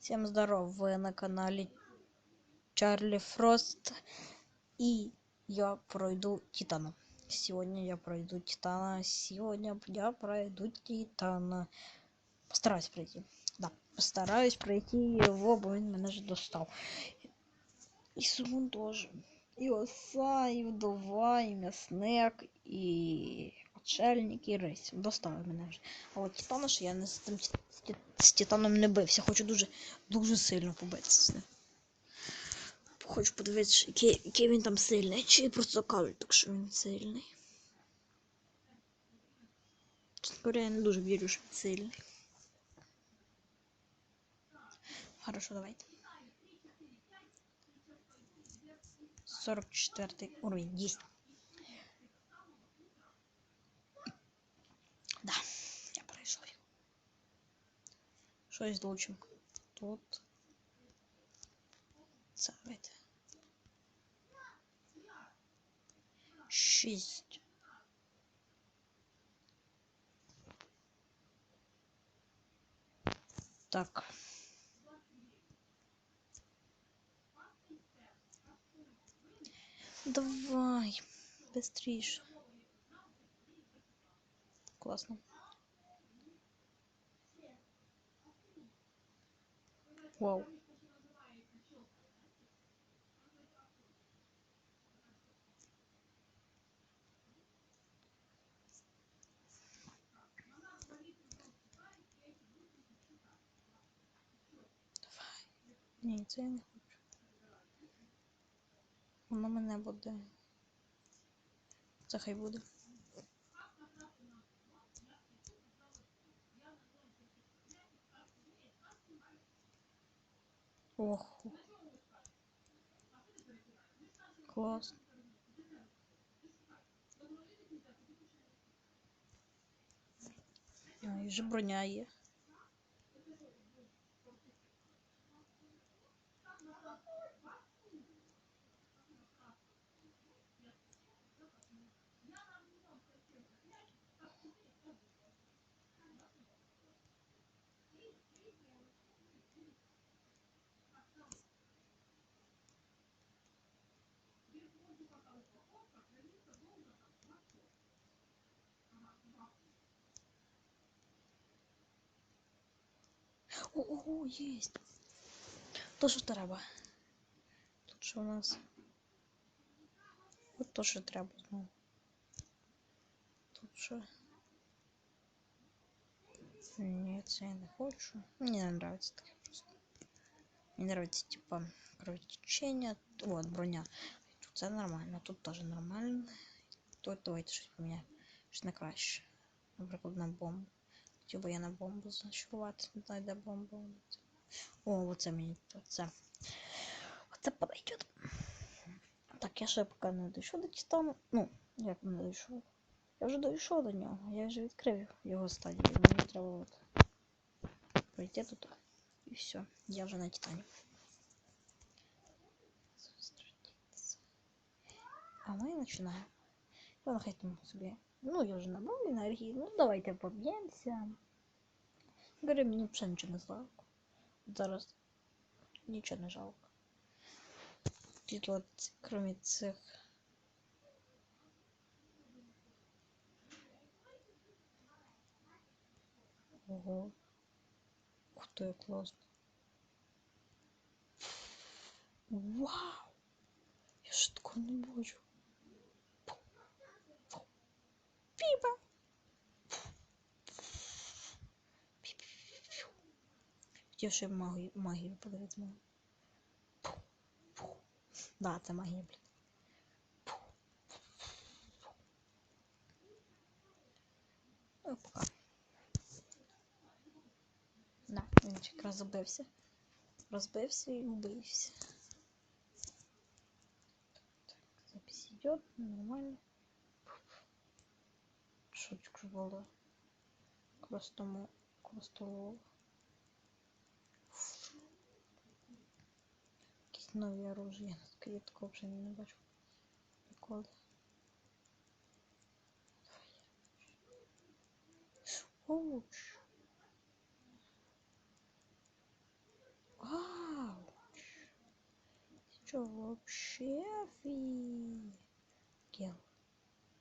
Всем здоров, вы на канале Чарли Фрост и я пройду Титана. Сегодня я пройду Титана, сегодня я пройду Титана. Постараюсь пройти, да, постараюсь пройти его, бо він мене же достал. І Сумун тоже. І оса, і вдова, і м'ясник, і отшельник, і рись. Достали мене вже. А от Титана ж я не з тим з Титаном не бився. Хочу дуже, дуже сильно побитися з ним. Хочу подивитися, який, який він там сильний. Чи просто кажуть, так що він сильний. Чесно я не дуже вірю, що він сильний. Хорошо, давайте. 44 уровень. Есть. Щось долучим. Тут. Це давайте. Шість. Так. Давай, быстрейше. Классно. Давай. Ні, це я не хочу. Воно мене буде. Це хай буде. Ох. Класс. А, і вже броня є. О, о, о, єсть. То, що треба. Тут що у нас? От то, що треба знову. Тут що? Ні, це я не хочу. Мені не нравится таке просто. Мені нравится, типа, кровотечення. Вот, броня. Тут це нормально, тут теж нормально. Тут давайте щось поміняємо. Щось на краще. Наприклад, на бомбу. Хотів би я на бомбу зачарувати. Не знаю, де бомба. О, оце мені. Оце. Оце подойдет. Так, я ще поки не дійшов до Титану. Ну, як не дійшов. Я вже дійшов до нього. Я вже відкрив його стадію. Мені треба от пройти тут. І все. Я вже на Титані. А ми починаємо. Ну, нехай там собі. Ну, я вже набрав енергії. Ну, давайте поб'ємося. Говорю, мені взагалі нічого не жалко. Зараз нічого не жалко. Тільки от, крім цих. Ого. Ух ти, як класно. Вау! Я ж такого не бачу. Піпа! Хотів ще магію, магію подивитися мою. Да, це магія, блін. Пока. Да, він якраз забився. Розбився і вбився. Так, запись идет, нормально. Шутку було. Просто просто якісь нові оружия. Я такого вже не бачу. Приколи. Оуч. чё вообще офигел?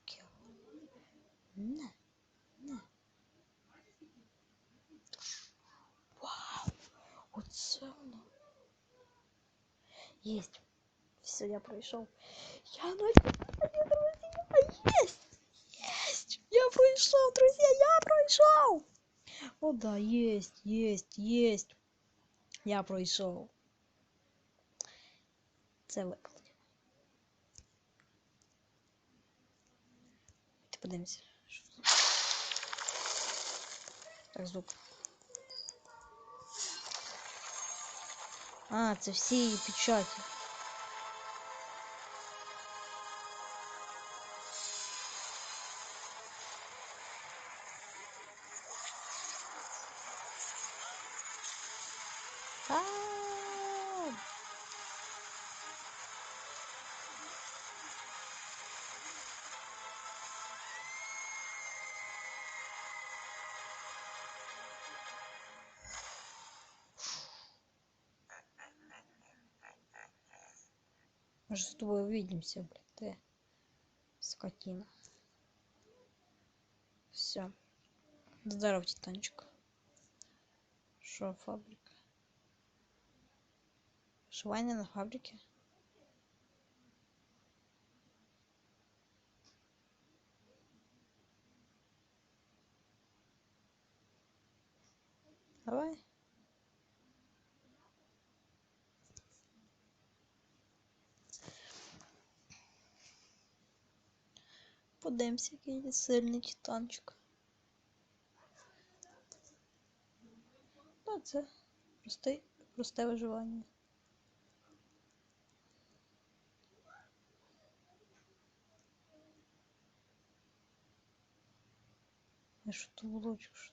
Гел. На, на. Вау! Оце воно. Есть. Все, я пройшов. Я на друзья. Есть! Есть! Я пройшов, друзья, я пройшов! О, да, есть, есть, есть. Я пройшов. Це викладено. Ти подивимося. Так. А, це всі її печаті. А, Может, с тобой увидимся, блядь, ты скотина. Все. Здоров, Титанчик. Шо, фабрика? Швайня на фабрике? Давай. Подивимося, який сильний титанчик. Ну, це просте, просте виживання. А що то було що?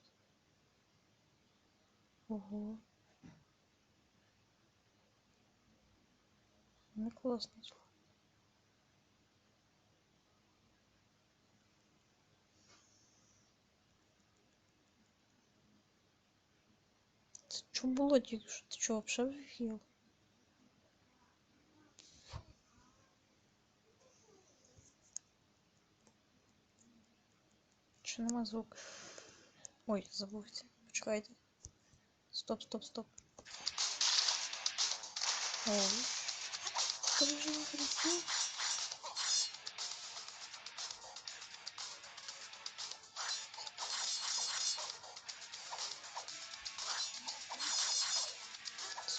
Ого. Не класно. слухай. Це що було тільки що? Ти чого взагалі офігел? Чи нема звуку? Ой, забувся. Почекайте. Стоп, стоп, стоп. Ой. Как же не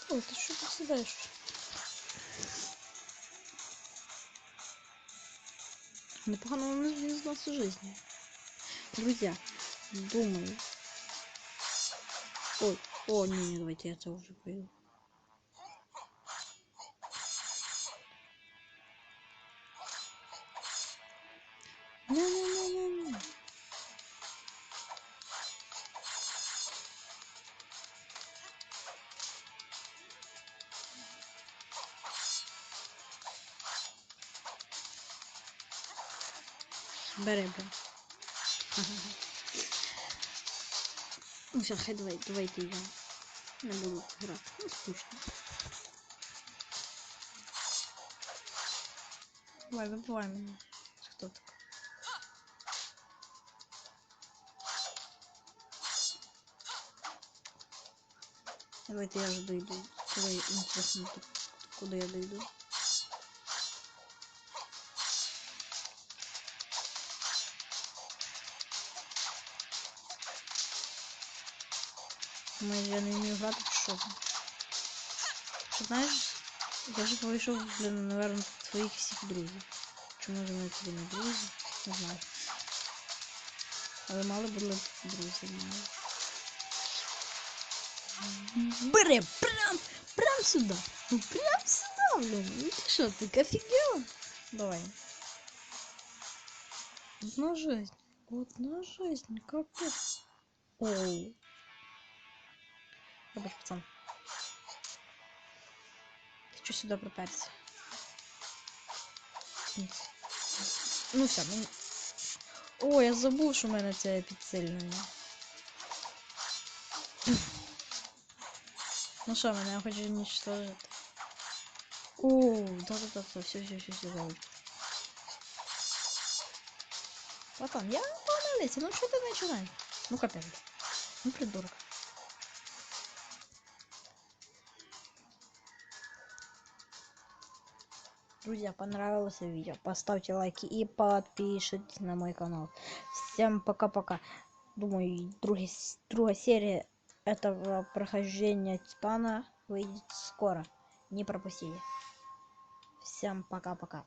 красиво. Стой, ты что представляешь? Непогано он из нас жизни. Друзья, думаю. Ой, о, не, не, давайте я это уже пойду. Не-не-не-не-не. Бери. Ну все, хай давай, давайте я не буду грати. Ну, скучно. Давай, вибивай мене. Хто так? Давайте я вже дойду. Куди інтересно, тут, куди я дойду. Може я не вмію грати чи що? там? Що знаєш, я вже вийшов, блин, наверное, твоїх всіх друзів. Чи може ми тобі не друзі? Не знаю. Але мали були друзі, мали. Бери, прям, прям сюда. Ну прям сюда, блин. Ну ты что, ты офигела? Давай. Одна жизнь. Одна жизнь. Капец. Оу. Вибач, пацан. Ти що сюди приперся? Ні. Ну все, мені. О, я забув, що в мене це підсилює. Ну що, мене хоче уничтожити. О, да-да-да, все, все, все, все, заучка. Братан, я погнались, ну что ты начинаешь? Ну капец. Ну придурок. Друзья, понравилось видео, поставьте лайки и подпишитесь на мой канал. Всем пока-пока. Думаю, другая, другая серия этого прохождения Титана выйдет скоро. Не пропустите. Всем пока-пока.